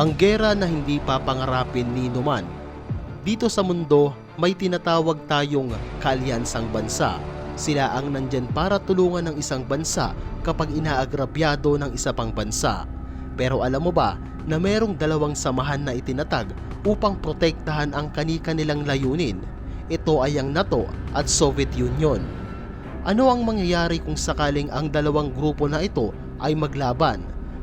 Ang gera na hindi papangarapin ni Numan. Dito sa mundo, may tinatawag tayong kalyansang bansa. Sila ang nandyan para tulungan ng isang bansa kapag inaagrabyado ng isa pang bansa. Pero alam mo ba na merong dalawang samahan na itinatag upang protektahan ang kanika nilang layunin? Ito ay ang NATO at Soviet Union. Ano ang mangyayari kung sakaling ang dalawang grupo na ito ay maglaban?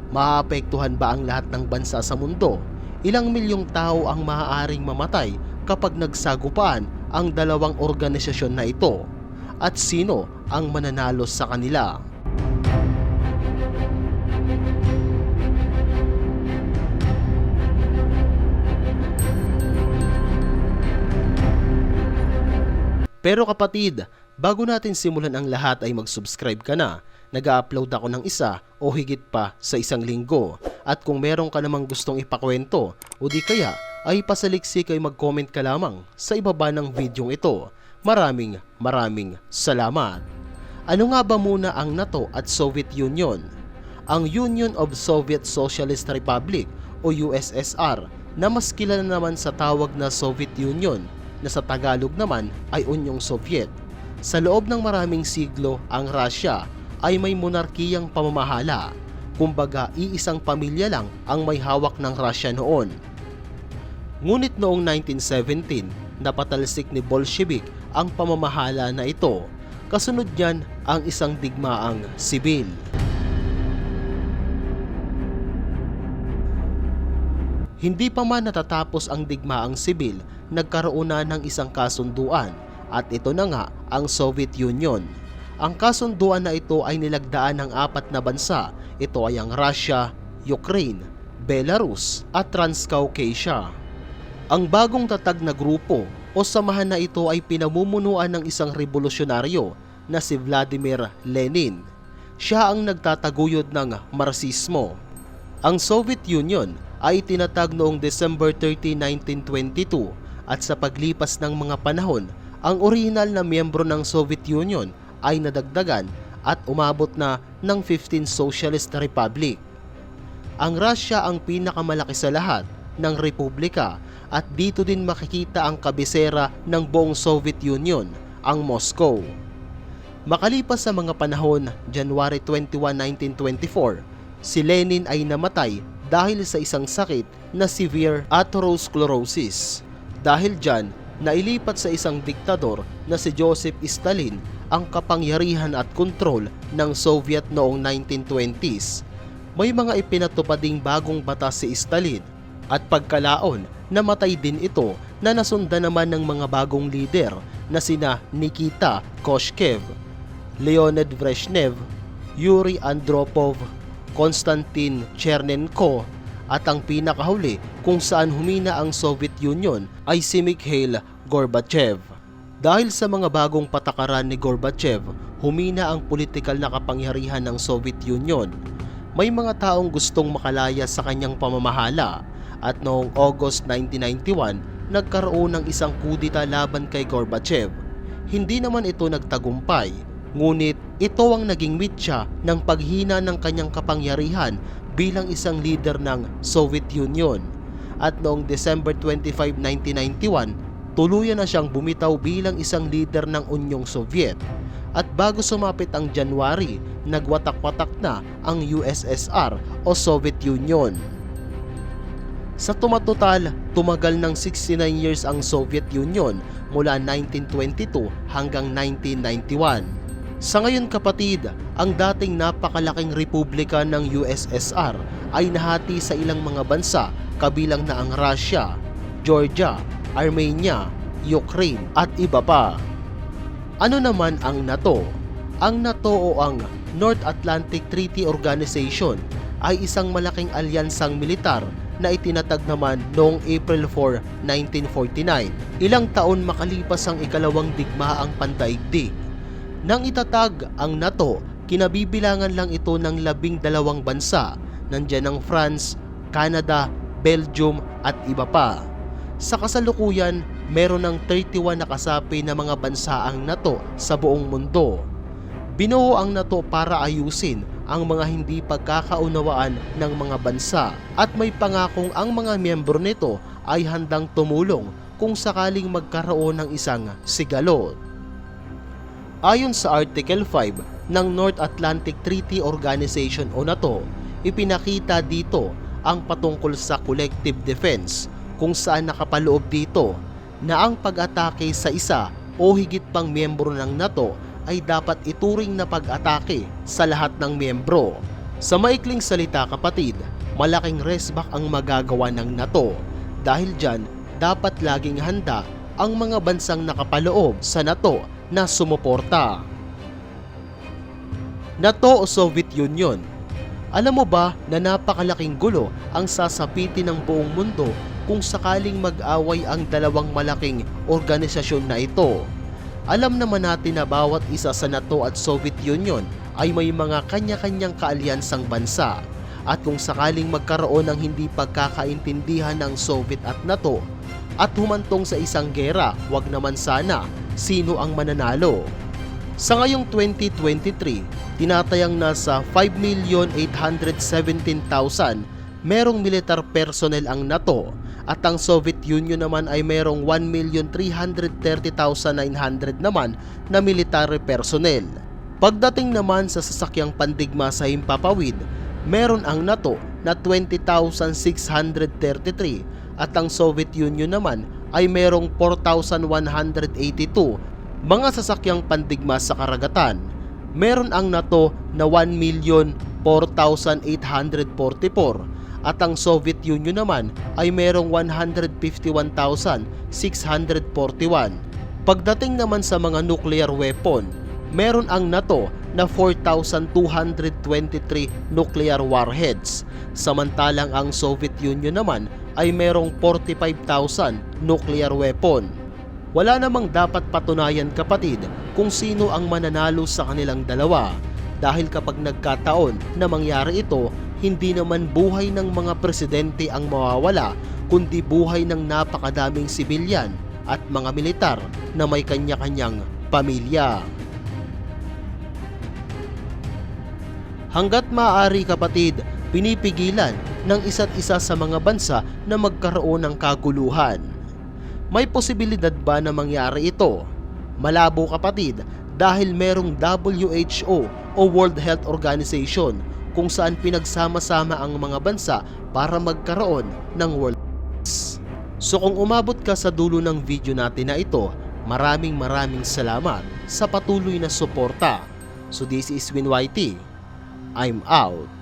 Maapektuhan ba ang lahat ng bansa sa mundo? Ilang milyong tao ang maaaring mamatay kapag nagsagupaan ang dalawang organisasyon na ito? At sino ang mananalo sa kanila? Pero kapatid, bago natin simulan ang lahat ay mag-subscribe ka na. Nag-upload ako ng isa o higit pa sa isang linggo. At kung meron ka namang gustong ipakwento o di kaya ay pasaliksik ay mag-comment ka lamang sa ibaba ng videong ito. Maraming maraming salamat. Ano nga ba muna ang NATO at Soviet Union? Ang Union of Soviet Socialist Republic o USSR na mas kilala naman sa tawag na Soviet Union na sa Tagalog naman ay Unyong Soviet. Sa loob ng maraming siglo, ang Russia ay may monarkiyang pamamahala. Kumbaga, iisang pamilya lang ang may hawak ng Russia noon. Ngunit noong 1917, napatalsik ni Bolshevik ang pamamahala na ito. Kasunod niyan ang isang digmaang sibil. Hindi pa man natatapos ang digmaang sibil, nagkaroon na ng isang kasunduan at ito na nga ang Soviet Union. Ang kasunduan na ito ay nilagdaan ng apat na bansa. Ito ay ang Russia, Ukraine, Belarus at Transcaucasia. Ang bagong tatag na grupo o samahan na ito ay pinamumunuan ng isang revolusyonaryo na si Vladimir Lenin. Siya ang nagtataguyod ng Marxismo. Ang Soviet Union ay tinatag noong December 30, 1922 at sa paglipas ng mga panahon, ang orihinal na miyembro ng Soviet Union ay nadagdagan at umabot na ng 15 Socialist Republic. Ang Russia ang pinakamalaki sa lahat ng republika at dito din makikita ang kabisera ng buong Soviet Union, ang Moscow. Makalipas sa mga panahon, January 21, 1924, si Lenin ay namatay dahil sa isang sakit na severe atherosclerosis. Dahil dyan, nailipat sa isang diktador na si Joseph Stalin ang kapangyarihan at kontrol ng Soviet noong 1920s. May mga ipinatupading bagong batas si Stalin at pagkalaon namatay din ito na nasundan naman ng mga bagong lider na sina Nikita Koshchev, Leonid Brezhnev, Yuri Andropov, Konstantin Chernenko at ang pinakahuli kung saan humina ang Soviet Union ay si Mikhail Gorbachev. Dahil sa mga bagong patakaran ni Gorbachev, humina ang politikal na kapangyarihan ng Soviet Union. May mga taong gustong makalaya sa kanyang pamamahala at noong August 1991, nagkaroon ng isang kudita laban kay Gorbachev. Hindi naman ito nagtagumpay, ngunit ito ang naging mitya ng paghina ng kanyang kapangyarihan bilang isang leader ng Soviet Union. At noong December 25, 1991, tuluyan na siyang bumitaw bilang isang leader ng Unyong Soviet. At bago sumapit ang January, nagwatak-watak na ang USSR o Soviet Union. Sa tumatotal, tumagal ng 69 years ang Soviet Union mula 1922 hanggang 1991. Sa ngayon kapatid, ang dating napakalaking republika ng USSR ay nahati sa ilang mga bansa kabilang na ang Russia, Georgia, Armenia, Ukraine at iba pa. Ano naman ang NATO? Ang NATO o ang North Atlantic Treaty Organization ay isang malaking alyansang militar na itinatag naman noong April 4, 1949. Ilang taon makalipas ang ikalawang digmaang pandaigdig. Nang itatag ang NATO, kinabibilangan lang ito ng labing dalawang bansa. Nandyan ang France, Canada, Belgium at iba pa. Sa kasalukuyan, meron ng 31 na kasapi na mga bansa ang NATO sa buong mundo. Binuo ang NATO para ayusin ang mga hindi pagkakaunawaan ng mga bansa at may pangakong ang mga miyembro nito ay handang tumulong kung sakaling magkaroon ng isang sigalot. Ayon sa Article 5 ng North Atlantic Treaty Organization o NATO, ipinakita dito ang patungkol sa collective defense kung saan nakapaloob dito na ang pag-atake sa isa o higit pang miyembro ng NATO ay dapat ituring na pag-atake sa lahat ng miyembro. Sa maikling salita kapatid, malaking resback ang magagawa ng NATO dahil dyan dapat laging handa ang mga bansang nakapaloob sa NATO na sumuporta. NATO o Soviet Union Alam mo ba na napakalaking gulo ang sasapitin ng buong mundo kung sakaling mag-away ang dalawang malaking organisasyon na ito? Alam naman natin na bawat isa sa NATO at Soviet Union ay may mga kanya-kanyang kaalyansang bansa. At kung sakaling magkaroon ng hindi pagkakaintindihan ng Soviet at NATO at humantong sa isang gera, wag naman sana sino ang mananalo. Sa ngayong 2023, tinatayang nasa 5,817,000 merong militar personnel ang NATO at ang Soviet Union naman ay merong 1,330,900 naman na military personnel. Pagdating naman sa sasakyang pandigma sa Himpapawid, meron ang NATO na 20,633 at ang Soviet Union naman ay merong 4,182 mga sasakyang pandigma sa karagatan. Meron ang NATO na 1,04,844 at ang Soviet Union naman ay merong 151,641. Pagdating naman sa mga nuclear weapon, meron ang NATO na 4,223 nuclear warheads, samantalang ang Soviet Union naman ay merong 45,000 nuclear weapon. Wala namang dapat patunayan kapatid kung sino ang mananalo sa kanilang dalawa dahil kapag nagkataon na mangyari ito, hindi naman buhay ng mga presidente ang mawawala kundi buhay ng napakadaming sibilyan at mga militar na may kanya-kanyang pamilya. Hanggat maaari kapatid, pinipigilan ng isa't isa sa mga bansa na magkaroon ng kaguluhan. May posibilidad ba na mangyari ito? Malabo kapatid dahil merong WHO o World Health Organization kung saan pinagsama-sama ang mga bansa para magkaroon ng World Peace. So kung umabot ka sa dulo ng video natin na ito, maraming maraming salamat sa patuloy na suporta. So this is Win YT. I'm out.